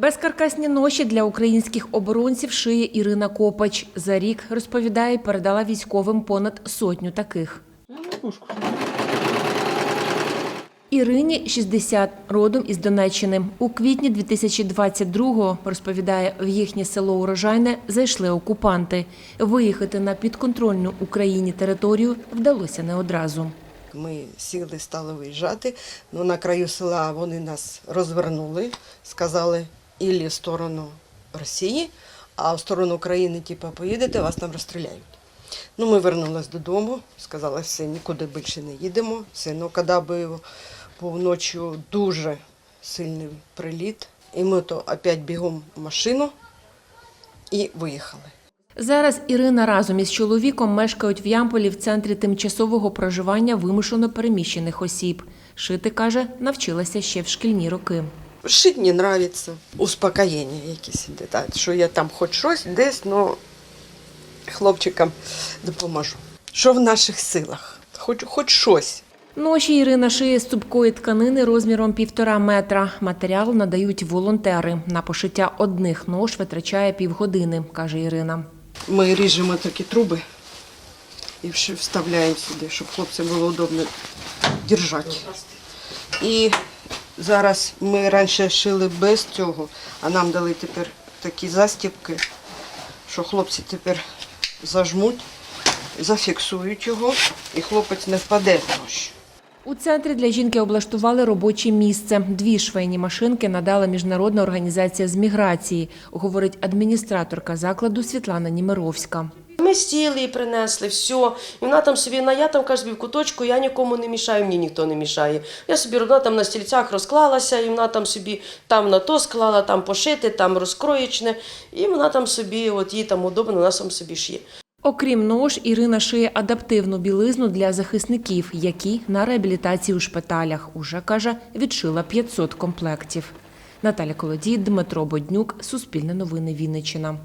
Безкаркасні ноші для українських оборонців шиє Ірина Копач. За рік, розповідає, передала військовим понад сотню таких. Ірині 60, родом із Донеччини. У квітні 2022-го, розповідає, в їхнє село Урожайне зайшли окупанти. Виїхати на підконтрольну Україні територію вдалося не одразу. Ми сіли, стали виїжджати. Ну, на краю села вони нас розвернули, сказали ілі в сторону Росії, а в сторону України, типу, поїдете, вас там розстріляють. Ну, ми вернулись додому, сказали, все, нікуди більше не їдемо. Все, ну, коли був, був ночі дуже сильний приліт, і ми то опять бігом в машину і виїхали. Зараз Ірина разом із чоловіком мешкають в Ямполі в центрі тимчасового проживання вимушено переміщених осіб. Шити, каже, навчилася ще в шкільні роки. Шить мені подобається. Успокоєння якесь іде, так, що я там хоч щось десь, ну хлопчикам допоможу. Що в наших силах? Хоч, хоч щось. Ноші Ірина шиє з цупкої тканини розміром півтора метра. Матеріал надають волонтери. На пошиття одних нож витрачає півгодини, каже Ірина. Ми ріжемо такі труби і вставляємо сюди, щоб хлопцям було удобно держати. І зараз ми раніше шили без цього, а нам дали тепер такі застібки, що хлопці тепер зажмуть, зафіксують його, і хлопець не впаде в. У центрі для жінки облаштували робоче місце. Дві швейні машинки надала Міжнародна організація з міграції, говорить адміністраторка закладу Світлана Німеровська. Ми сіли і принесли все. І вона там собі, на я там каже собі в куточку, я нікому не мішаю, мені ніхто не мішає. Я собі вона там на стільцях розклалася, і вона там собі там на то склала, там пошити, там розкроєчне. І вона там собі, от їй там удобно, вона сам собі шиє. Окрім нож, Ірина шиє адаптивну білизну для захисників, які на реабілітації у шпиталях. Уже, каже, відшила 500 комплектів. Наталя Колодій, Дмитро Боднюк, Суспільне новини Вінниччина.